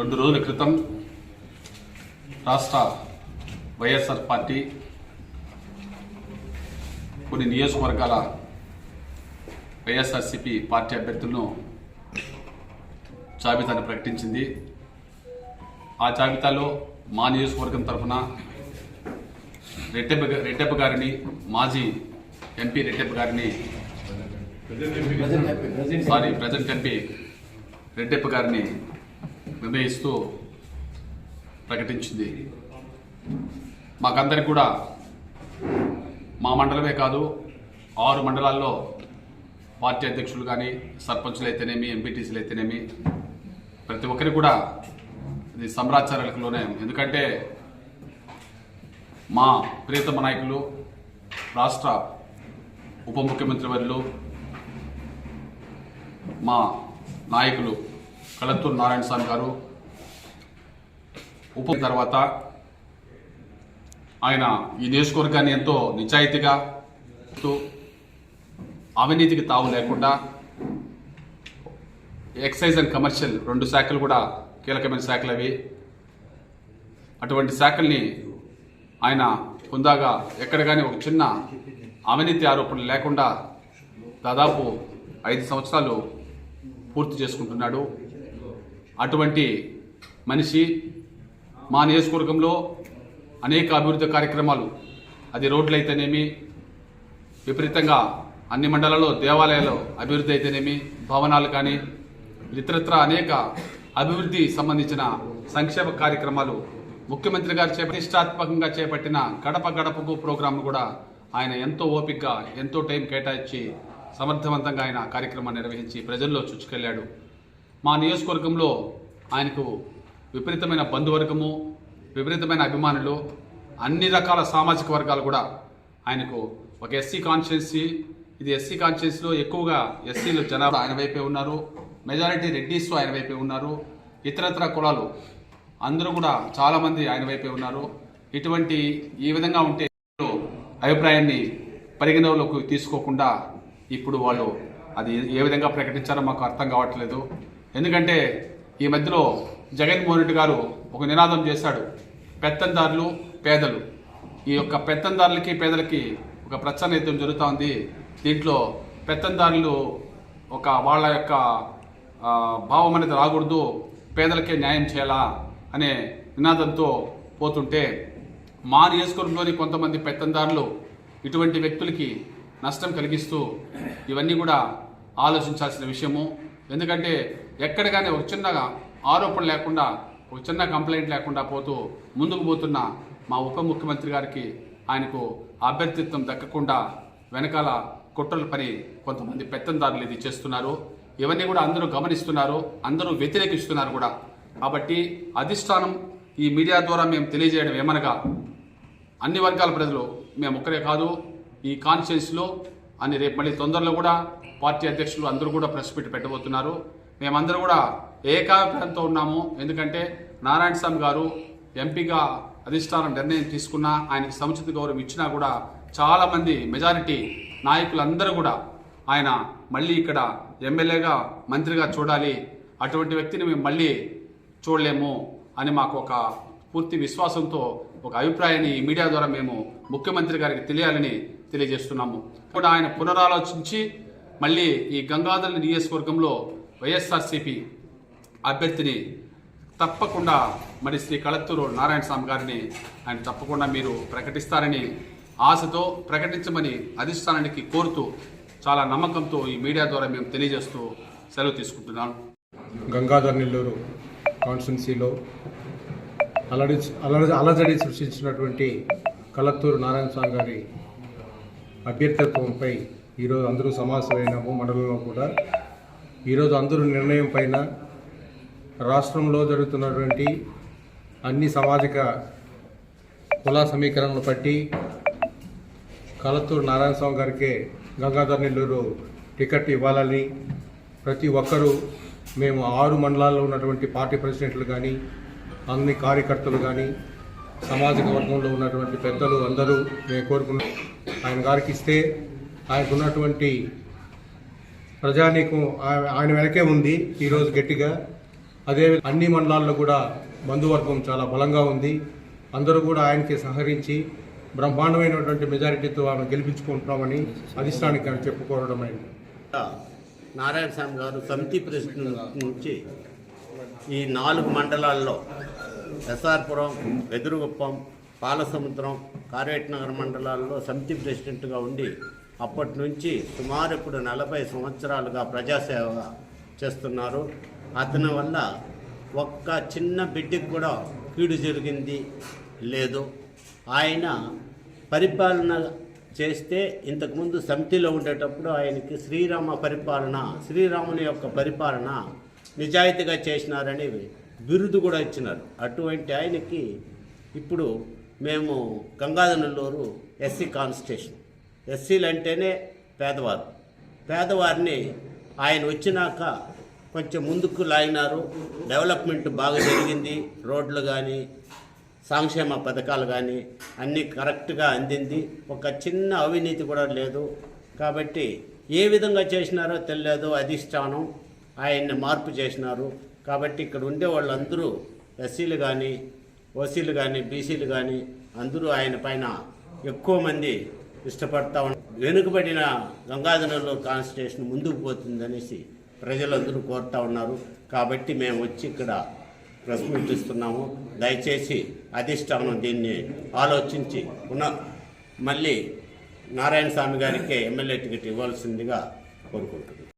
రెండు రోజుల క్రితం రాష్ట్ర వైఎస్ఆర్ పార్టీ కొన్ని నియోజకవర్గాల వైఎస్ఆర్సిపి పార్టీ అభ్యర్థులను జాబితాను ప్రకటించింది. ఆ జాబితాలో మా నియోజకవర్గం తరఫున రెడ్డెప్ప రెడ్డెప్ప గారిని మాజీ ఎంపీ రెడ్డెప్ప గారిని సారీ ప్రజెంట్ ఎంపీ రెడ్డెప్ప గారిని నిర్ణయిస్తూ ప్రకటించింది. మాకందరికి కూడా మా మండలమే కాదు ఆరు మండలాల్లో పార్టీ అధ్యక్షులు కానీ సర్పంచులు అయితేనేమి ఎంపీటీసీలు అయితేనేమి ప్రతి ఒక్కరికి కూడా ఇది సంరాచారాలకులోనే ఎందుకంటే మా ప్రియతమ నాయకులు రాష్ట్ర ఉప ముఖ్యమంత్రి వర్యులు మా నాయకులు కలత్తూరు నారాయణ స్వామి గారు ఉప తర్వాత ఆయన ఈ నియోజకవర్గాన్ని ఎంతో నిజాయితీగా అవినీతికి తావు లేకుండా ఎక్సైజ్ అండ్ కమర్షియల్ రెండు శాఖలు కూడా కీలకమైన శాఖలు అవి. అటువంటి శాఖల్ని ఆయన హుందాగా ఎక్కడ కానీ ఒక చిన్న అవినీతి ఆరోపణలు లేకుండా దాదాపు ఐదు సంవత్సరాలు పూర్తి చేసుకుంటున్నాడు. అటువంటి మనిషి మా నియోజకవర్గంలో అనేక అభివృద్ధి కార్యక్రమాలు. అది రోడ్లు అయితేనేమి విపరీతంగా అన్ని మండలాల్లో దేవాలయాలు అభివృద్ధి అయితేనేమి భవనాలు కానీ ఇతరత్ర అనేక అభివృద్ధి సంబంధించిన సంక్షేమ కార్యక్రమాలు ముఖ్యమంత్రి గారు చేప- ప్రతిష్టాత్మకంగా చేపట్టిన గడప గడపకు ప్రోగ్రాం కూడా ఆయన ఎంతో ఓపికగా ఎంతో టైం కేటాయించి సమర్థవంతంగా ఆయన కార్యక్రమాన్ని నిర్వహించి ప్రజల్లో చుచ్చుకెళ్ళాడు. మా నియోజకవర్గంలో ఆయనకు విపరీతమైన బంధువర్గము విపరీతమైన అభిమానులు అన్ని రకాల సామాజిక వర్గాలు కూడా ఆయనకు ఒక ఎస్సీ కాన్స్టిట్యున్సీ ఇది ఎస్సీ కాన్స్టిట్యున్సీలో ఎక్కువగా ఎస్సీలు జనాభా ఆయన వైపే ఉన్నారు మెజారిటీ రెడ్డిస్ ఆయన వైపే ఉన్నారు ఇతరత్ర కులాలు అందరూ కూడా చాలామంది ఆయన వైపే ఉన్నారు. ఇటువంటి ఈ విధంగా ఉంటే అభిప్రాయాన్ని పరిగణలోకి తీసుకోకుండా ఇప్పుడు వాళ్ళు అది ఏ విధంగా ప్రకటించారో మాకు అర్థం కావట్లేదు. ఎందుకంటే ఈ మధ్యలో జగన్మోహన్ రెడ్డి గారు ఒక నినాదం చేశాడు. పెత్తందారులు పేదలు. ఈ యొక్క పెత్తందారులకి పేదలకి ఒక ప్రచ్ఛన్నయుద్ధం జరుగుతూ ఉంది దీంట్లో పెత్తందారులు ఒక వాళ్ళ యొక్క భావం అనేది రాకూడదు. పేదలకే న్యాయం చేయాలా అనే నినాదంతో పోతుంటే మా నియోజకవర్గంలోని కొంతమంది పెత్తందారులు ఇటువంటి వ్యక్తులకి నష్టం కలిగిస్తూ ఇవన్నీ కూడా ఆలోచించాల్సిన విషయము. ఎందుకంటే ఎక్కడ కానీ ఒక చిన్న ఆరోపణ లేకుండా ఒక చిన్న కంప్లైంట్ లేకుండా పోతూ ముందుకు పోతున్న మా ఉప ముఖ్యమంత్రి గారికి ఆయనకు అభ్యర్థిత్వం దక్కకుండా వెనకాల కుట్రల పని కొంతమంది పెత్తందారులు ఇది చేస్తున్నారు. ఇవన్నీ కూడా అందరూ గమనిస్తున్నారు అందరూ వ్యతిరేకిస్తున్నారు కూడా. కాబట్టి అధిష్టానం ఈ మీడియా ద్వారా మేము తెలియజేయడం ఏమనగా అన్ని వర్గాల ప్రజలు మేము ఒక్కరే కాదు ఈ కాన్షియన్స్లో అని రేపు మళ్ళీ తొందరలో కూడా పార్టీ అధ్యక్షులు అందరూ కూడా ప్రెస్ మీట్ పెట్టబోతున్నారు. మేమందరూ కూడా ఏకాభిప్రాయంతో ఉన్నాము. ఎందుకంటే నారాయణ స్వామి గారు ఎంపీగా అధిష్టానం నిర్ణయం తీసుకున్నా ఆయనకి సముచిత గౌరవం ఇచ్చినా కూడా చాలామంది మెజారిటీ నాయకులందరూ కూడా ఆయన మళ్ళీ ఇక్కడ ఎమ్మెల్యేగా మంత్రిగా చూడాలి. అటువంటి వ్యక్తిని మేము మళ్ళీ చూడలేము అని మాకు ఒక పూర్తి విశ్వాసంతో ఒక అభిప్రాయాన్ని ఈ మీడియా ద్వారా మేము ముఖ్యమంత్రి గారికి తెలియాలని తెలియజేస్తున్నాము. కూడా ఆయన పునరాలోచించి మళ్ళీ ఈ గంగాధర నియోజకవర్గంలో వైఎస్ఆర్సీపీ అభ్యర్థిని తప్పకుండా మరి శ్రీ కళత్తూరు నారాయణ స్వామి గారిని ఆయన తప్పకుండా మీరు ప్రకటిస్తారని ఆశతో ప్రకటించమని అధిష్టానానికి కోరుతూ చాలా నమ్మకంతో ఈ మీడియా ద్వారా మేము తెలియజేస్తూ సెలవు తీసుకుంటున్నాను. గంగాధర్ నెల్లూరు కాన్స్టిట్యున్సీలో అలడి అలజడి అలజడి సృష్టించినటువంటి కలత్తూరు నారాయణ స్వామి గారి అభ్యర్థిత్వంపై ఈరోజు అందరూ సమావేశమైనాము మండలంలో కూడా. ఈరోజు అందరూ నిర్ణయం పైన రాష్ట్రంలో జరుగుతున్నటువంటి అన్ని సామాజిక కుల సమీకరణలు బట్టి కలతూరు నారాయణ స్వామి గారికే గంగాధర్ నెల్లూరు టికెట్ ఇవ్వాలని ప్రతి ఒక్కరూ మేము ఆరు మండలాల్లో ఉన్నటువంటి పార్టీ ప్రెసిడెంట్లు కానీ అన్ని కార్యకర్తలు కానీ సామాజిక వర్గంలో ఉన్నటువంటి పెద్దలు అందరూ మేము కోరుకున్నాం ఆయన గారికి ఇస్తే ఆయనకు ఉన్నటువంటి ప్రజానీకం ఆయన వెనకే ఉంది ఈరోజు గట్టిగా. అదే అన్ని మండలాల్లో కూడా బంధువర్గం చాలా బలంగా ఉంది. అందరూ కూడా ఆయనకి సహకరించి బ్రహ్మాండమైనటువంటి మెజారిటీతో ఆమె గెలిపించుకుంటున్నామని అధిష్టానికి చెప్పుకోవడమైంది నారాయణ స్వామి గారు సమితి ప్రెసిడెంట్ నుంచి ఈ నాలుగు మండలాల్లో ఎస్ఆర్పురం వెదురుగుప్పం పాలసముద్రం కార్వేట్నగర్ మండలాల్లో సమితి ప్రెసిడెంట్గా ఉండి అప్పటి నుంచి సుమారు ఇప్పుడు నలభై సంవత్సరాలుగా ప్రజాసేవ చేస్తున్నారు. అతని వల్ల ఒక్క చిన్న బిడ్డకి కూడా కీడు జరిగింది లేదు. ఆయన పరిపాలన చేస్తే ఇంతకుముందు సమితిలో ఉండేటప్పుడు ఆయనకి శ్రీరామ పరిపాలన శ్రీరాముని యొక్క పరిపాలన నిజాయితీగా చేసినారని బిరుదు కూడా ఇచ్చినారు. అటువంటి ఆయనకి ఇప్పుడు మేము గంగాధనల్లూరు ఎస్సీ కాన్స్టిట్యూషన్. ఎస్సీలు అంటేనే పేదవారు. పేదవారిని ఆయన వచ్చినాక కొంచెం ముందుకు లాగినారు. డెవలప్మెంట్ బాగా జరిగింది. రోడ్లు కానీ సంక్షేమ పథకాలు కానీ అన్నీ కరెక్ట్గా అందింది. ఒక చిన్న అవినీతి కూడా లేదు. కాబట్టి ఏ విధంగా చేసినారో తెలియదు అధిష్టానం ఆయన్ని మార్పు చేసినారు. కాబట్టి ఇక్కడ ఉండే వాళ్ళందరూ ఎస్సీలు కానీ ఓసీలు కానీ బీసీలు కానీ అందరూ ఆయన పైన ఎక్కువ మంది ఇష్టపడతా ఉన్నారు వెనుకబడిన గంగాధరంలో కాన్స్టిట్యూషన్ ముందుకు పోతుందనేసి ప్రజలందరూ కోరుతా ఉన్నారు. కాబట్టి మేము వచ్చి ఇక్కడ ప్రెస్ మీట్ ఇస్తున్నాము. దయచేసి అధిష్టానం దీన్ని ఆలోచించి ఉన్న మళ్ళీ నారాయణ స్వామి గారికి ఎమ్మెల్యే టికెట్ ఇవ్వాల్సిందిగా కోరుకుంటున్నాం.